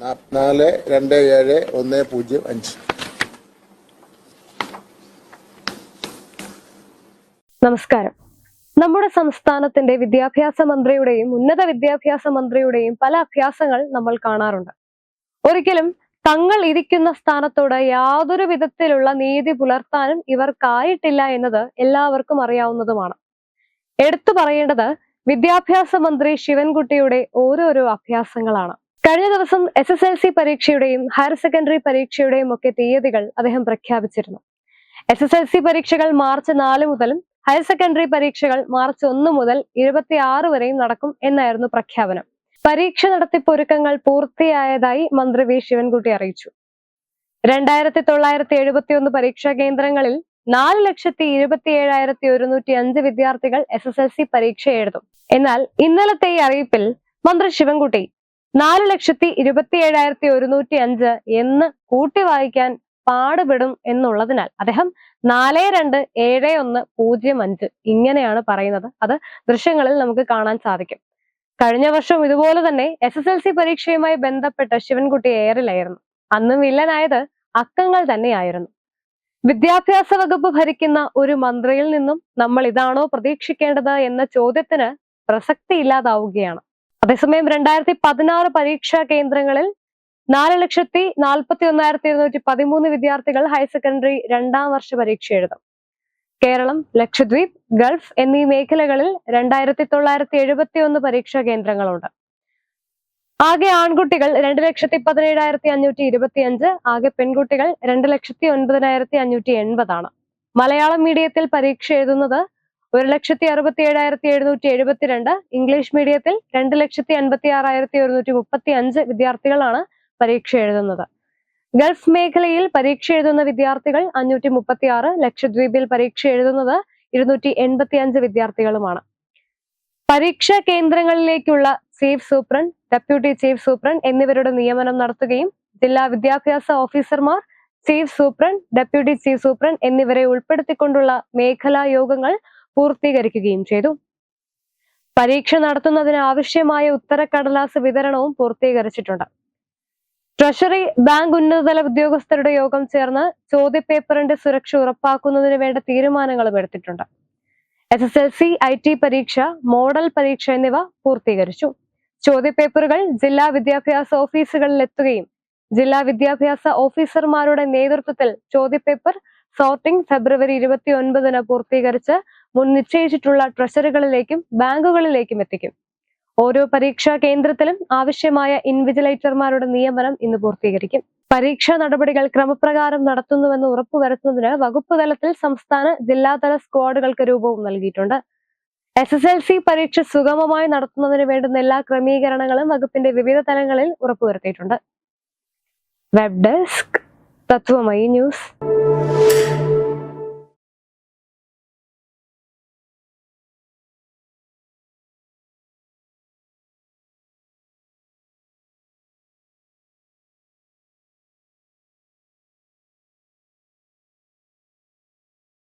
നാല് രണ്ട് ഏഴ് ഒന്ന് പൂജ്യം അഞ്ച്. നമസ്കാരം. നമ്മുടെ സംസ്ഥാനത്തിന്റെ വിദ്യാഭ്യാസ മന്ത്രിയുടെയും ഉന്നത വിദ്യാഭ്യാസ മന്ത്രിയുടെയും പല അഭ്യാസങ്ങൾ നമ്മൾ കാണാറുണ്ട്. ഒരിക്കലും തങ്ങൾ ഇരിക്കുന്ന സ്ഥാനത്തോട് യാതൊരു വിധത്തിലുള്ള നീതി പുലർത്താനും ഇവർക്കായിട്ടില്ല എന്നത് എല്ലാവർക്കും അറിയാവുന്നതുമാണ്. എടുത്തു പറയേണ്ടത് വിദ്യാഭ്യാസ മന്ത്രി ശിവൻകുട്ടിയുടെ ഓരോരോ അഭ്യാസങ്ങളാണ്. കഴിഞ്ഞ ദിവസം എസ് എസ് എൽ സി പരീക്ഷയുടെയും ഹയർ സെക്കൻഡറി പരീക്ഷയുടെയും ഒക്കെ തീയതികൾ അദ്ദേഹം പ്രഖ്യാപിച്ചിരുന്നു. എസ് എസ് എൽ സി പരീക്ഷകൾ മാർച്ച് നാല് മുതലും ഹയർ സെക്കൻഡറി പരീക്ഷകൾ മാർച്ച് ഒന്ന് മുതൽ ഇരുപത്തി ആറ് വരെയും നടക്കും എന്നായിരുന്നു പ്രഖ്യാപനം. പരീക്ഷ നടത്തിപ്പൊരുക്കങ്ങൾ പൂർത്തിയായതായി മന്ത്രി വി. ശിവൻകുട്ടി അറിയിച്ചു. രണ്ടായിരത്തി തൊള്ളായിരത്തി എഴുപത്തി ഒന്ന് പരീക്ഷാ കേന്ദ്രങ്ങളിൽ നാല് ലക്ഷത്തി ഇരുപത്തി ഏഴായിരത്തി ഒരുന്നൂറ്റി അഞ്ച് വിദ്യാർത്ഥികൾ എസ് എസ് എൽ സി പരീക്ഷ എഴുതും. എന്നാൽ ഇന്നലത്തെ ഈ അറിയിപ്പിൽ മന്ത്രി ശിവൻകുട്ടി നാല് ലക്ഷത്തി ഇരുപത്തി ഏഴായിരത്തി ഒരുന്നൂറ്റി അഞ്ച് എന്ന് കൂട്ടി വായിക്കാൻ പാടുപെടും എന്നുള്ളതിനാൽ അദ്ദേഹം നാല് രണ്ട് ഏഴ് ഒന്ന് പൂജ്യം അഞ്ച് ഇങ്ങനെയാണ് പറയുന്നത്. അത് ദൃശ്യങ്ങളിൽ നമുക്ക് കാണാൻ സാധിക്കും. കഴിഞ്ഞ വർഷം ഇതുപോലെ തന്നെ എസ് എസ് എൽ സി പരീക്ഷയുമായി ബന്ധപ്പെട്ട ശിവൻകുട്ടി എയറിലായിരുന്നു. അന്നും വില്ലനായത് അക്കങ്ങൾ തന്നെയായിരുന്നു. വിദ്യാഭ്യാസ വകുപ്പ് ഭരിക്കുന്ന ഒരു മന്ത്രിയിൽ നിന്നും നമ്മൾ ഇതാണോ പ്രതീക്ഷിക്കേണ്ടത് എന്ന ചോദ്യത്തിന് പ്രസക്തി ഇല്ലാതാവുകയാണ്. അതേസമയം രണ്ടായിരത്തി പതിനാറ് പരീക്ഷാ കേന്ദ്രങ്ങളിൽ നാല് ലക്ഷത്തി നാൽപ്പത്തി ഒന്നായിരത്തി ഇരുന്നൂറ്റി പതിമൂന്ന് വിദ്യാർത്ഥികൾ ഹയർ സെക്കൻഡറി രണ്ടാം വർഷ പരീക്ഷ എഴുതും. കേരളം ലക്ഷദ്വീപ് ഗൾഫ് എന്നീ മേഖലകളിൽ രണ്ടായിരത്തി തൊള്ളായിരത്തി എഴുപത്തി ഒന്ന് പരീക്ഷാ കേന്ദ്രങ്ങളുണ്ട്. ആകെ ആൺകുട്ടികൾ രണ്ട് ലക്ഷത്തി പതിനേഴായിരത്തി അഞ്ഞൂറ്റി ഇരുപത്തി അഞ്ച് ആകെ പെൺകുട്ടികൾ രണ്ട് ലക്ഷത്തി ഒൻപതിനായിരത്തി അഞ്ഞൂറ്റി എൺപതാണ്. മലയാളം മീഡിയത്തിൽ പരീക്ഷ എഴുതുന്നത് ഒരു ലക്ഷത്തി അറുപത്തി ഏഴായിരത്തി എഴുന്നൂറ്റി എഴുപത്തിരണ്ട് ഇംഗ്ലീഷ് മീഡിയത്തിൽ രണ്ട് ലക്ഷത്തി അൻപത്തി ആറായിരത്തി ഒരുന്നൂറ്റി മുപ്പത്തി അഞ്ച് വിദ്യാർത്ഥികളാണ് പരീക്ഷ എഴുതുന്നത്. ഗൾഫ് മേഖലയിൽ പരീക്ഷ എഴുതുന്ന വിദ്യാർത്ഥികൾ അഞ്ഞൂറ്റി മുപ്പത്തി ആറ് ലക്ഷദ്വീപിൽ പരീക്ഷ എഴുതുന്നത് ഇരുന്നൂറ്റി എൺപത്തി അഞ്ച് വിദ്യാർത്ഥികളുമാണ്. പരീക്ഷാ കേന്ദ്രങ്ങളിലേക്കുള്ള chief superintendent deputy chief superintendent എന്നിവരുടെ നിയമനം നടത്തുകയും ജില്ലാ വിദ്യാഭ്യാസ ഓഫീസർമാർ chief superintendent deputy chief superintendent എന്നിവരെ ഉൾപ്പെടുത്തിക്കൊണ്ടുള്ള മേഖലാ യോഗങ്ങൾ പൂർത്തീകരിക്കുകയും ചെയ്തു. പരീക്ഷ നടത്തുന്നതിന് ആവശ്യമായ ഉത്തരക്കടലാസ് വിതരണവും പൂർത്തീകരിച്ചിട്ടുണ്ട്. ട്രഷറി ബാങ്ക് ഉന്നതതല ഉദ്യോഗസ്ഥരുടെ യോഗം ചേർന്ന് ചോദ്യപേപ്പറിന്റെ സുരക്ഷ ഉറപ്പാക്കുന്നതിന് വേണ്ട തീരുമാനങ്ങളും എടുത്തിട്ടുണ്ട്. S S L C I T പരീക്ഷ മോഡൽ പരീക്ഷ എന്നിവ പൂർത്തീകരിച്ചു. ചോദ്യപേപ്പറുകൾ ജില്ലാ വിദ്യാഭ്യാസ ഓഫീസുകളിൽ എത്തുകയും ജില്ലാ വിദ്യാഭ്യാസ ഓഫീസർമാരുടെ നേതൃത്വത്തിൽ ചോദ്യപേപ്പർ സോർട്ടിംഗ് ഫെബ്രുവരി ഇരുപത്തി ഒൻപതിന് പൂർത്തീകരിച്ച് മുൻ നിശ്ചയിച്ചിട്ടുള്ള ട്രഷറികളിലേക്കും ബാങ്കുകളിലേക്കും എത്തിക്കും. ഓരോ പരീക്ഷാ കേന്ദ്രത്തിലും ആവശ്യമായ ഇൻവിജിലേറ്റർമാരുടെ നിയമനം ഇന്ന് പൂർത്തീകരിക്കും. പരീക്ഷാ നടപടികൾ ക്രമപ്രകാരം നടത്തുന്നുവെന്ന് ഉറപ്പുവരുത്തുന്നതിന് വകുപ്പ് തലത്തിൽ സംസ്ഥാന ജില്ലാതല സ്ക്വാഡുകൾക്ക് രൂപവും നൽകിയിട്ടുണ്ട്. എസ് എസ് എൽ സി പരീക്ഷ സുഗമമായി നടത്തുന്നതിന് വേണ്ടുന്ന എല്ലാ ക്രമീകരണങ്ങളും വകുപ്പിന്റെ വിവിധ തലങ്ങളിൽ ഉറപ്പുവരുത്തിയിട്ടുണ്ട്. Web desk Tatwamayi news